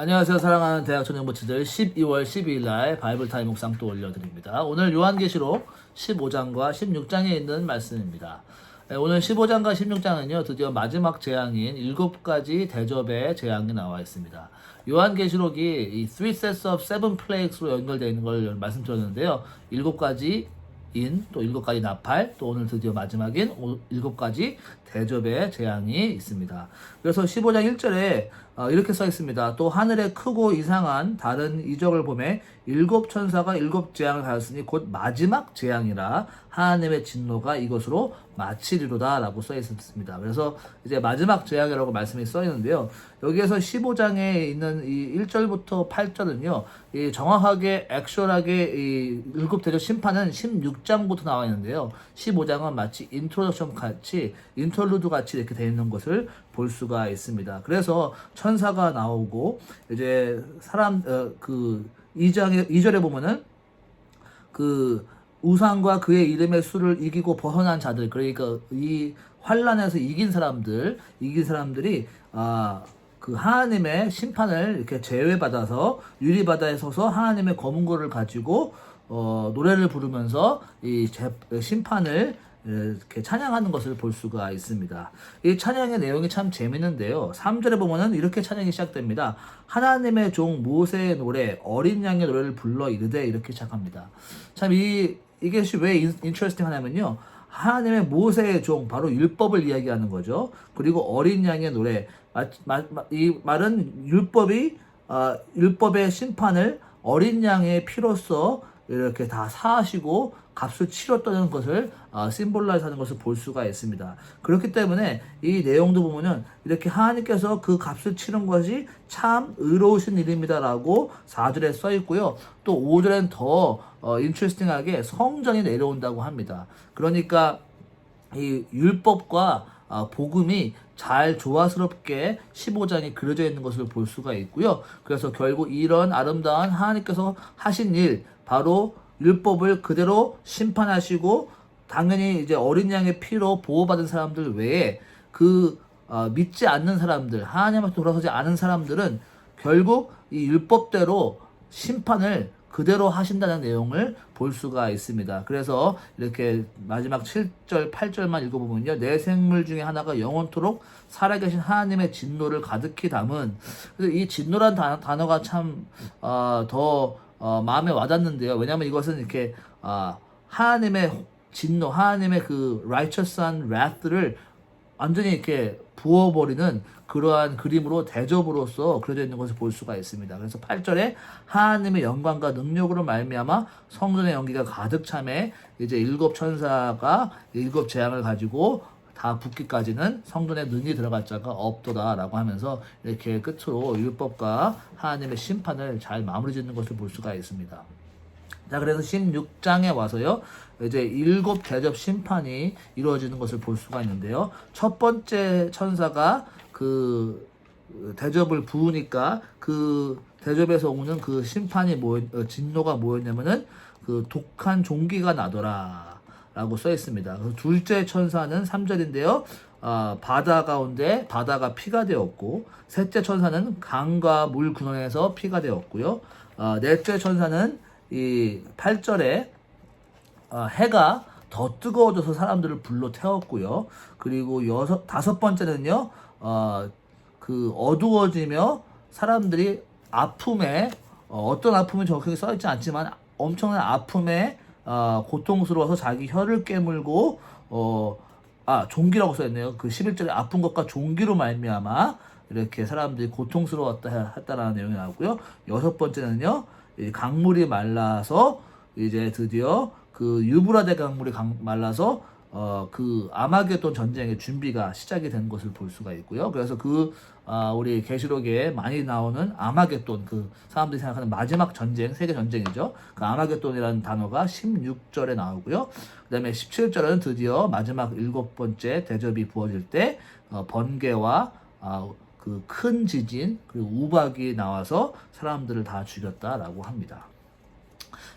안녕하세요 사랑하는 대학 전형부치들 12월 12일 날 바이블 타임 묵상 또 올려드립니다. 오늘 요한계시록 15장과 16장에 있는 말씀입니다. 네, 오늘 15장과 16장은요 드디어 마지막 재앙인 7가지 대접의 재앙이 나와 있습니다. 요한계시록이 이 Three Sets of Seven Plagues로 연결되어 있는 걸 말씀드렸는데요. 7가지 인, 또 일곱 가지 나팔, 또 오늘 드디어 마지막인 오- 일곱 가지 대접의 재앙이 있습니다. 그래서 15장 1절에 어, 이렇게 써 있습니다. 또 하늘에 크고 이상한 다른 이적을 보매 일곱 천사가 일곱 재앙을 가졌으니 곧 마지막 재앙이라 하나님의 진노가 이것으로 마치리로다 라고 써 있습니다. 그래서 이제 마지막 재앙이라고 말씀이 써 있는데요. 여기에서 15장에 있는 이 1절부터 8절은요. 이 정확하게 액션하게 이 일곱 대접 심판은 16장부터 나와 있는데요. 15장은 마치 인트로덕션 같이 인터루드 같이 이렇게 되어 있는 것을 볼 수가 있습니다. 그래서 천사가 나오고 이제 사람 어, 그 2장에 2절에 보면은 그 우상과 그의 이름의 수를 이기고 벗어난 자들 그러니까 이 환란에서 이긴 사람들 이긴 사람들이 아 그 하나님의 심판을 이렇게 제외받아서 유리바다에 서서 하나님의 검은 고를 가지고 어 노래를 부르면서 이 재- 심판을 이렇게 찬양하는 것을 볼 수가 있습니다. 이 찬양의 내용이 참 재밌는데요. 3절에 보면은 이렇게 찬양이 시작됩니다. 하나님의 종 모세의 노래, 어린 양의 노래를 불러 이르되 이렇게 시작합니다. 참 이 이것이 왜 인트레스팅 하냐면요. 하나님의 모세의 종 바로 율법을 이야기하는 거죠. 그리고 어린 양의 노래 마- 마- 마- 이 말은 율법이 어, 율법의 심판을 어린 양의 피로써 이렇게 다 사하시고 값을 치렀다는 것을 어, 심볼라이즈 하는 것을 볼 수가 있습니다. 그렇기 때문에 이 내용도 보면은 이렇게 하나님께서 그 값을 치른 것이 참 의로우신 일입니다라고 4절에 써 있고요. 또 5절엔 더 어, 인트레스팅하게 성전이 내려온다고 합니다. 그러니까 이 율법과 아, 복음이 잘 조화스럽게 15장에 그려져 있는 것을 볼 수가 있고요. 그래서 결국 이런 아름다운 하나님께서 하신 일, 바로 율법을 그대로 심판하시고 당연히 이제 어린 양의 피로 보호받은 사람들 외에 그 어, 믿지 않는 사람들, 하나님한테 돌아서지 않은 사람들은 결국 이 율법대로 심판을 그대로 하신다는 내용을 볼 수가 있습니다. 그래서 이렇게 마지막 7절, 8절만 읽어보면요. 내 생물 중에 하나가 영원토록 살아계신 하나님의 진노를 가득히 담은 그래서 이 진노란 단, 단어가 참, 어, 더, 어, 마음에 와닿는데요. 왜냐하면 이것은 이렇게, 아, 하나님의 진노, 하나님의 그 righteous한 wrath를 완전히 이렇게 부어버리는 그러한 그림으로 대접으로서 그려져 있는 것을 볼 수가 있습니다. 그래서 8절에 하나님의 영광과 능력으로 말미암아 성전의 연기가 가득 참에 이제 일곱 천사가 일곱 재앙을 가지고 다 붙기까지는 성전에 능히 들어갈 자가 없도다라고 하면서 이렇게 끝으로 율법과 하나님의 심판을 잘 마무리 짓는 것을 볼 수가 있습니다. 자, 그래서 16장에 와서요, 이제 일곱 대접 심판이 이루어지는 것을 볼 수가 있는데요. 첫 번째 천사가 그 대접을 부으니까 그 대접에서 오는 그 심판이 뭐, 어, 진노가 뭐였냐면은 그 독한 종기가 나더라. 라고 써 있습니다. 둘째 천사는 3절인데요. 아, 바다 가운데 바다가 피가 되었고, 셋째 천사는 강과 물 근원에서 피가 되었고요. 아, 넷째 천사는 이 8절에 아, 해가 더 뜨거워져서 사람들을 불러 태웠고요. 그리고 여섯 다섯 번째는요. 어, 그 어두워지며 사람들이 아픔에 어, 떤 아픔이 정확하게 써 있지 않지만 엄청난 아픔에 어, 고통스러워서 자기 혀를 깨물고 어, 아 종기라고 써있네요. 그 11절에 아픈 것과 종기로 말미암아 이렇게 사람들이 고통스러웠다 했다라는 내용이 나오고요. 여섯 번째는요. 이 강물이 말라서 이제 드디어 그 유브라데 강물이 강- 말라서 어 그 아마겟돈 전쟁의 준비가 시작이 된 것을 볼 수가 있고요. 그래서 그 아, 우리 계시록에 많이 나오는 아마겟돈 그 사람들이 생각하는 마지막 전쟁 세계 전쟁이죠. 그 아마겟돈이라는 단어가 16절에 나오고요. 그다음에 17절은 드디어 마지막 일곱 번째 대접이 부어질 때 어, 번개와 아, 그큰 지진 그리고 우박이 나와서 사람들을 다 죽였다라고 합니다.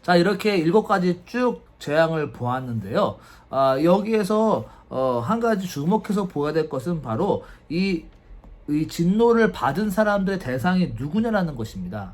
자 이렇게 일곱 가지 쭉 재앙을 보았는데요. 아, 여기에서 어, 한 가지 주목해서 보아야 될 것은 바로 이 이 진노를 받은 사람들의 대상이 누구냐라는 것입니다.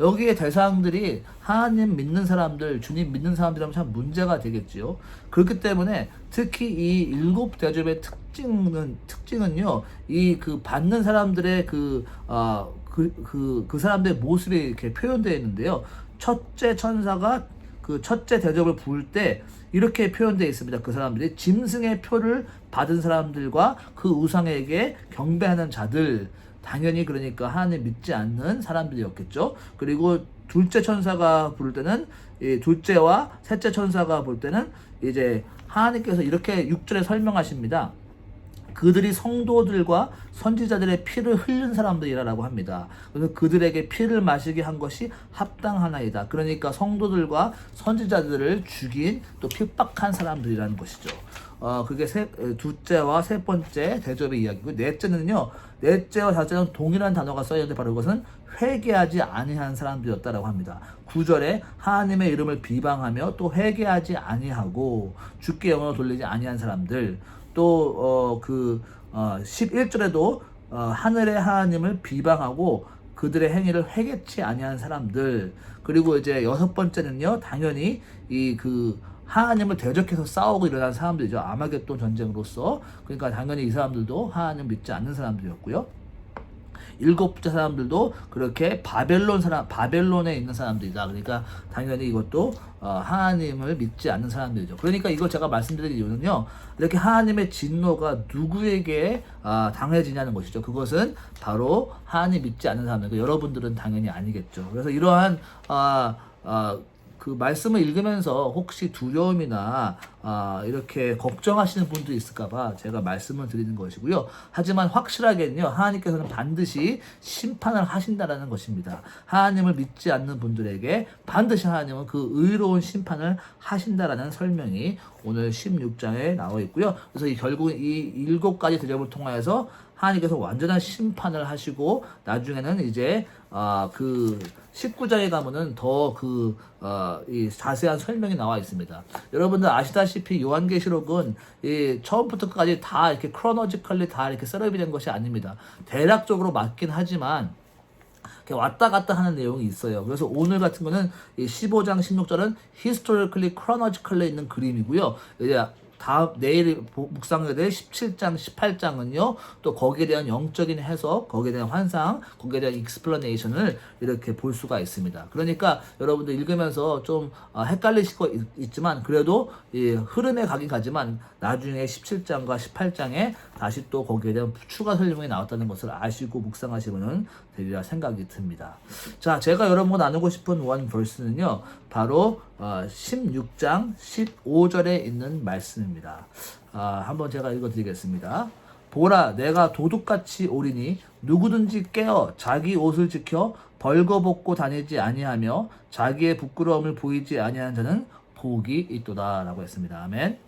여기에 대상들이 하나님 믿는 사람들, 주님 믿는 사람들이라면 참 문제가 되겠지요. 그렇기 때문에 특히 이 일곱 대접의 특징은 특징은요, 이 그 받는 사람들의 그 어, 그, 그, 그 사람들의 모습이 이렇게 표현되어 있는데요. 첫째 천사가 그 첫째 대접을 부을 때 이렇게 표현되어 있습니다. 그 사람들이 짐승의 표를 받은 사람들과 그 우상에게 경배하는 자들, 당연히 그러니까 하나님 믿지 않는 사람들이었겠죠. 그리고 둘째 천사가 부를 때는 이 둘째와 셋째 천사가 볼 때는 이제 하나님께서 이렇게 6절에 설명하십니다. 그들이 성도들과 선지자들의 피를 흘린 사람들이라고 합니다. 그래서 그들에게 피를 마시게 한 것이 합당하나이다. 그러니까 성도들과 선지자들을 죽인 또 핍박한 사람들이라는 것이죠. 어, 그게 세, 에, 둘째와 세 번째 대접의 이야기고 넷째는요. 넷째와 다섯째는 동일한 단어가 써 있는데 바로 그것은 회개하지 아니한 사람들이었다라고 합니다. 9절에 하나님의 이름을 비방하며 또 회개하지 아니하고 주께 영혼을 돌리지 아니한 사람들 또그 어, 11절에도 어, 하늘의 하나님을 비방하고 그들의 행위를 회개치 아니한 사람들. 그리고 이제 여섯 번째는요 당연히 이 그 하나님을 대적해서 싸우고 일어난 사람들이죠. 아마겟돈 전쟁으로서. 그러니까 당연히 이 사람들도 하나님 믿지 않는 사람들이었고요 일곱 번째 사람들도 그렇게 바벨론 사람 바벨론에 있는 사람들이다. 그러니까 당연히 이것도 어, 하나님을 믿지 않는 사람들이죠. 그러니까 이걸 제가 말씀드린 이유는요. 이렇게 하나님의 진노가 누구에게 아, 당해지냐는 것이죠. 그것은 바로 하나님 믿지 않는 사람들. 그러니까 여러분들은 당연히 아니겠죠. 그래서 이러한 아, 아, 그 말씀을 읽으면서 혹시 두려움이나 아, 이렇게 걱정하시는 분도 있을까봐 제가 말씀을 드리는 것이고요. 하지만 확실하게는요, 하나님께서는 반드시 심판을 하신다라는 것입니다. 하나님을 믿지 않는 분들에게 반드시 하나님은 그 의로운 심판을 하신다라는 설명이 오늘 16장에 나와 있고요. 그래서 이 결국 이 일곱 가지 대접을 통하여서 하나님께서 완전한 심판을 하시고 나중에는 이제 아, 그 19장에 가면은 더그 어, 이 자세한 설명이 나와 있습니다. 여러분들 아시다시피 요한계시록은 이 처음부터 끝까지 다 이렇게 크로노지컬리 다 이렇게 셋업이 된 것이 아닙니다. 대략적으로 맞긴 하지만 왔다 갔다 하는 내용이 있어요. 그래서 오늘 같은 거는 이 15장 16절은 historically chronologically 있는 그림이고요. 다음 내일 보- 묵상하게 될 17장, 18장은요. 또 거기에 대한 영적인 해석, 거기에 대한 환상, 거기에 대한 익스플레네이션을 이렇게 볼 수가 있습니다. 그러니까 여러분들 읽으면서 좀 아, 헷갈리실 거 있- 있지만 그래도 이 흐름에 가긴 가지만 나중에 17장과 18장에 다시 또 거기에 대한 추가 설명이 나왔다는 것을 아시고 묵상하시면 되리라 생각이 듭니다. 자, 제가 여러분과 나누고 싶은 원 벌스는요. 바로 어, 16장 15절에 있는 말씀 입니다. 아, 한번 제가 읽어드리겠습니다. 보라, 내가 도둑같이 오리니 누구든지 깨어 자기 옷을 지켜 벌거벗고 다니지 아니하며 자기의 부끄러움을 보이지 아니하는 자는 복이 있도다라고 했습니다. 아멘.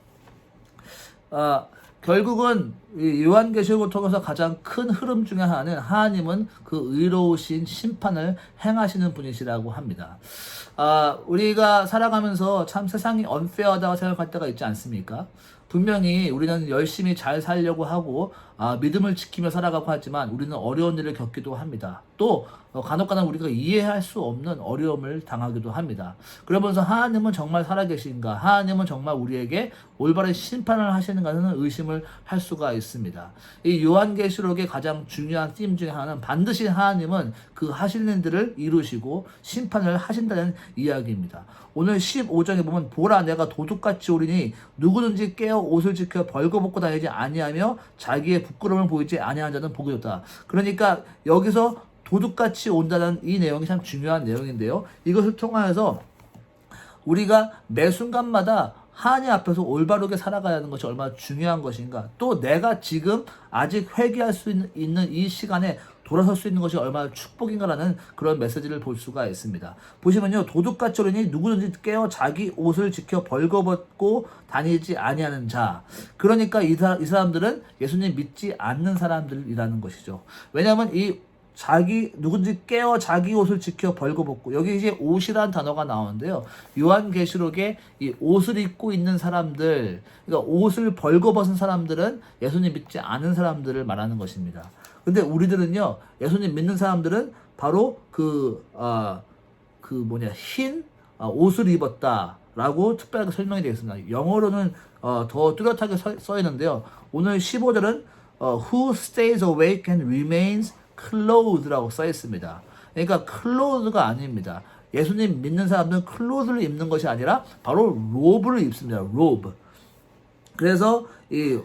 아, 결국은 이 요한계시록을 통해서 가장 큰 흐름 중에 하나는 하나님은 그 의로우신 심판을 행하시는 분이시라고 합니다. 아, 우리가 살아가면서 참 세상이 언페어하다고 생각할 때가 있지 않습니까? 분명히 우리는 열심히 잘 살려고 하고 아, 믿음을 지키며 살아가고 하지만 우리는 어려운 일을 겪기도 합니다. 또 어, 간혹가다 우리가 이해할 수 없는 어려움을 당하기도 합니다. 그러면서 하나님은 정말 살아계신가? 하나님은 정말 우리에게 올바른 심판을 하시는가는 의심을 할 수가 있습니다. 이 요한계시록의 가장 중요한 팀 중에 하나는 반드시 하나님은 그 하시는 일들을 이루시고 심판을 하신다는 이야기입니다. 오늘 15장에 보면 보라 내가 도둑같이 오리니 누구든지 깨어 옷을 지켜 벌거벗고 다니지 아니하며 자기의 부끄러움을 보이지 아니한 자는 복이 좋다. 그러니까 여기서 도둑같이 온다는 이 내용이 참 중요한 내용인데요. 이것을 통하여서 우리가 매 순간마다 하나님 앞에서 올바르게 살아가야 하는 것이 얼마나 중요한 것인가. 또 내가 지금 아직 회개할 수 있는, 이 시간에 돌아설 수 있는 것이 얼마나 축복인가라는 그런 메시지를 볼 수가 있습니다. 보시면요. 도둑같이 오르니 누구든지 깨어 자기 옷을 지켜 벌거벗고 다니지 아니하는 자. 그러니까 이, 사, 이 사람들은 예수님 믿지 않는 사람들이라는 것이죠. 왜냐하면 이 자기 누군지 깨어 자기 옷을 지켜 벌거벗고 여기 이제 옷이란 단어가 나오는데요. 요한계시록에 이 옷을 입고 있는 사람들, 그러니까 옷을 벌거벗은 사람들은 예수님 믿지 않은 사람들을 말하는 것입니다. 근데 우리들은요, 예수님 믿는 사람들은 바로 그, 아, 그 뭐냐, 흰 아, 옷을 입었다 라고 특별하게 설명이 되어 있습니다. 영어로는 어, 더 뚜렷하게 써, 써 있는데요. 오늘 15절은 어, who stays awake and remains clothed라고 써 있습니다. 그러니까 clothed가 아닙니다. 예수님 믿는 사람들은 clothed를 입는 것이 아니라 바로 로브를 입습니다. 로브. 그래서 이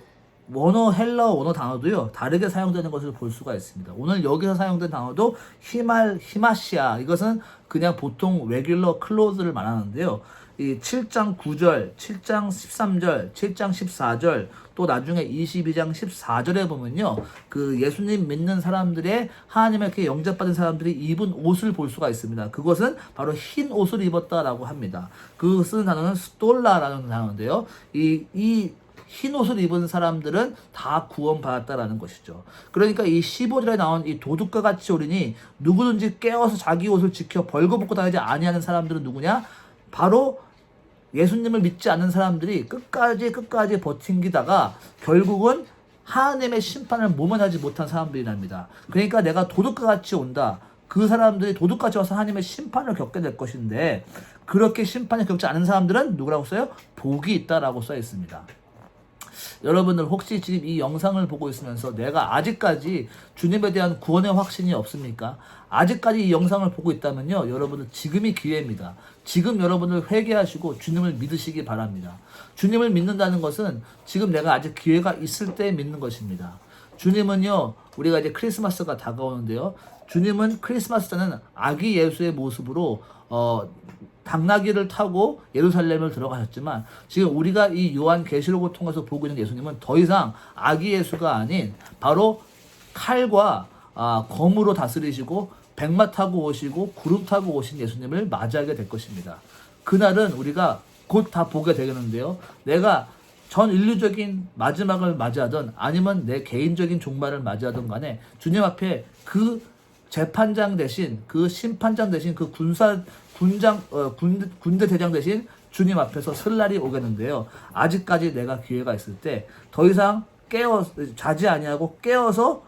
원어 헬러 원어 단어도요 다르게 사용되는 것을 볼 수가 있습니다. 오늘 여기서 사용된 단어도 히말 히마시아 이것은 그냥 보통 레귤러 클로즈를 말하는데요. 이 7장 9절, 7장 13절, 7장 14절, 또 나중에 22장 14절에 보면요. 그 예수님 믿는 사람들의 하나님에게 영접받은 사람들이 입은 옷을 볼 수가 있습니다. 그것은 바로 흰 옷을 입었다라고 합니다. 그 쓰는 단어는 스톨라라는 단어인데요. 이, 이 흰 옷을 입은 사람들은 다 구원받았다라는 것이죠. 그러니까 이 15절에 나온 이 도둑과 같이 오리니 누구든지 깨어서 자기 옷을 지켜 벌거벗고 다니지 아니하는 사람들은 누구냐? 바로 예수님을 믿지 않는 사람들이 끝까지 끝까지 버틴기다가 결국은 하나님의 심판을 모면하지 못한 사람들이랍니다. 그러니까 내가 도둑과 같이 온다. 그 사람들이 도둑같이 와서 하나님의 심판을 겪게 될 것인데 그렇게 심판을 겪지 않은 사람들은 누구라고 써요? 복이 있다라고 써 있습니다. 여러분들 혹시 지금 이 영상을 보고 있으면서 내가 아직까지 주님에 대한 구원의 확신이 없습니까? 아직까지 이 영상을 보고 있다면요. 여러분들 지금이 기회입니다. 지금 여러분들 회개하시고 주님을 믿으시기 바랍니다. 주님을 믿는다는 것은 지금 내가 아직 기회가 있을 때 믿는 것입니다. 주님은요, 우리가 이제 크리스마스가 다가오는데요. 주님은 크리스마스 때는 아기 예수의 모습으로 어, 당나귀를 타고 예루살렘을 들어가셨지만 지금 우리가 이 요한 계시록을 통해서 보고 있는 예수님은 더 이상 아기 예수가 아닌 바로 칼과 아, 검으로 다스리시고 백마 타고 오시고 구름 타고 오신 예수님을 맞이하게 될 것입니다. 그날은 우리가 곧 다 보게 되겠는데요. 내가 전 인류적인 마지막을 맞이하든 아니면 내 개인적인 종말을 맞이하든 간에 주님 앞에 그 재판장 대신 그 심판장 대신 그 군사 군장 어, 군, 군대 대장 대신 주님 앞에서 설 날이 오겠는데요. 아직까지 내가 기회가 있을 때 더 이상 깨어 자지 아니하고 깨어서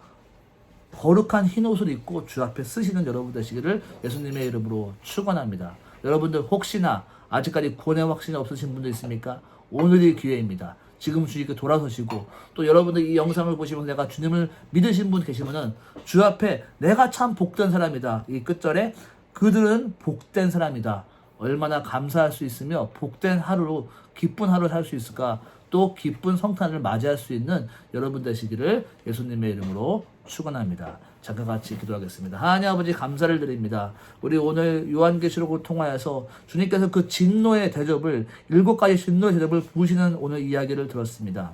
거룩한 흰 옷을 입고 주 앞에 쓰시는 여러분 되시기를 예수님의 이름으로 축원합니다. 여러분들 혹시나 아직까지 구원의 확신이 없으신 분들 있습니까? 오늘이 기회입니다. 지금 주님께 돌아서시고 또 여러분들 이 영상을 보시면 내가 주님을 믿으신 분 계시면은 주 앞에 내가 참 복된 사람이다. 이 끝절에 그들은 복된 사람이다. 얼마나 감사할 수 있으며 복된 하루로 기쁜 하루 살 수 있을까? 또 기쁜 성탄을 맞이할 수 있는 여러분 되시기를 예수님의 이름으로 축원합니다. 잠깐 같이 기도하겠습니다. 하나님 아버지 감사를 드립니다. 우리 오늘 요한계시록을 통하여서 주님께서 그 진노의 대접을 일곱 가지 진노의 대접을 부으시는 오늘 이야기를 들었습니다.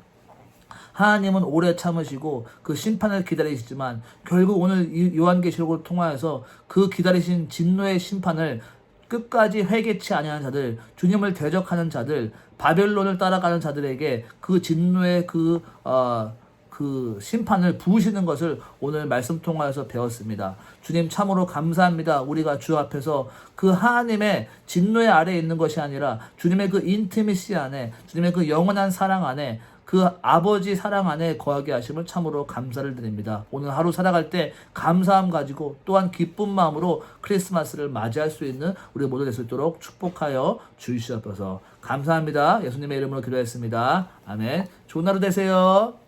하나님은 오래 참으시고 그 심판을 기다리시지만 결국 오늘 이 요한계시록을 통하여서 그 기다리신 진노의 심판을 끝까지 회개치 아니하는 자들, 주님을 대적하는 자들, 바벨론을 따라가는 자들에게 그 진노의 그, 어, 그 심판을 부으시는 것을 오늘 말씀 통하여서 배웠습니다. 주님 참으로 감사합니다. 우리가 주 앞에서 그 하나님의 진노의 아래에 있는 것이 아니라 주님의 그 인티미시 안에, 주님의 그 영원한 사랑 안에 그 아버지 사랑 안에 거하게 하심을 참으로 감사를 드립니다. 오늘 하루 살아갈 때 감사함 가지고 또한 기쁜 마음으로 크리스마스를 맞이할 수 있는 우리 모두 될 수 있도록 축복하여 주시옵소서. 감사합니다. 예수님의 이름으로 기도했습니다. 아멘. 좋은 하루 되세요.